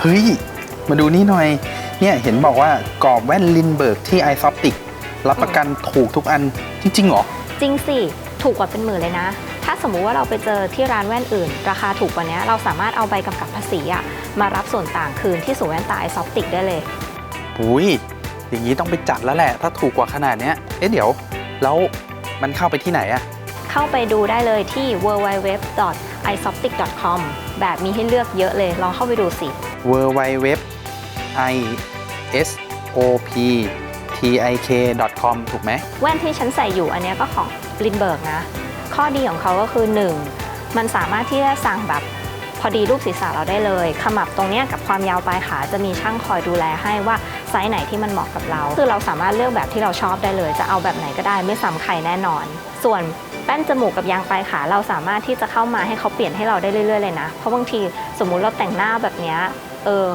เฮ้ย มาดูนี่หน่อย เนี่ยเห็นบอกว่ากรอบแว่นลินเบิร์กที่ไอซอปติกรับประกันถูกทุกอันจริงๆเหรอ จริงสิ ถูกกว่าเป็นหมื่นเลยนะ ถ้าสมมุติว่าเราไปเจอที่ร้านแว่นอื่น ราคาถูกกว่านี้เราสามารถเอาใบกำกับภาษีอะมารับส่วนต่างคืนที่ศูนย์แว่นตาไอซอปติกได้เลยอุ้ยอย่างนี้ต้องไปจัดแล้วแหละ ถ้าถูกกว่าขนาดเนี้ยเอ๊ะเดี๋ยว แล้วมันเข้าไปที่ไหนอะเข้าไปดูได้เลยที่ www.isoptic.com แบบมีให้เลือกเยอะเลย ลองเข้าไปดูสิ w w w i s o p t i k com ถูกไหม แว่นที่ฉันใส่อยู่อันเนี้ยก็ของลินเบิร์กนะ ข้อดีของเขาก็คือ 1. มันสามารถที่จะสั่งแบบพอดีรูปศีรษะเราได้เลย ขมับตรงเนี้ยกับความยาวปลายขาจะมีช่างคอยดูแลให้ว่าไซส์ไหนที่มันเหมาะกับเรา คือเราสามารถเลือกแบบที่เราชอบได้เลย จะเอาแบบไหนก็ได้ไม่ซ้ำใครแน่นอน ส่วน แป้นจมูกกับยางปลายขาเราสามารถที่จะเข้ามาให้เขาเปลี่ยนให้เราได้เรื่อยๆเลยนะ เพราะบางทีสมมุติเราแต่งหน้าแบบเนี้ยเออ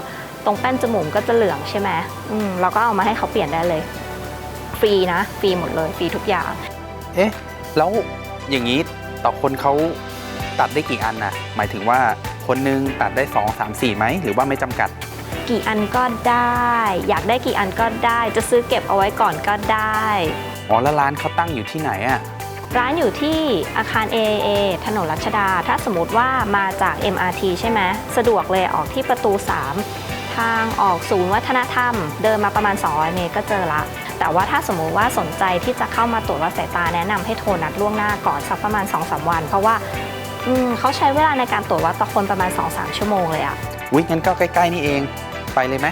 ตรงแป้นจมูกก็จะเหลืองใช่ไหมอืมเราก็เอามาให้เขาเปลี่ยนได้เลย ฟรีนะ ฟรีหมดเลยฟรีทุกอย่าง เอ๊ะ แล้วอย่างนี้ต่อคนเขาตัดได้กี่อันนะหมายถึงว่าคนหนึงตัดได้ 2 3 4ไหมหรือว่าไม่จำกัด กี่อันก็ได้ อยากได้กี่อันก็ได้ จะซื้อเก็บเอาไว้ก่อนก็ได้ อ๋อแล้วร้านเขาตั้งอยู่ที่ไหนอะ ร้านอยู่ที่อาคาร AAA ถนนรัชดา ถ้าสมมติว่ามาจาก MRT ใช่ไหมสะดวกเลยออกที่ประตู 3 ทางออกศูนย์วัฒนธรรม เดินมาประมาณ 200 เมตรก็เจอละ แต่ว่าถ้าสมมุติว่าสนใจที่จะเข้ามาตรวจวัดสายตาแนะนำให้โทรนัดล่วงหน้าก่อนสักประมาณ 2-3 วัน เพราะว่าเขาใช้เวลาในการตรวจวัดต่อคนประมาณ 2-3 ชั่วโมงเลยอะวิงั้นก็ใกล้ ๆ นี่เอง ไปเลยไหม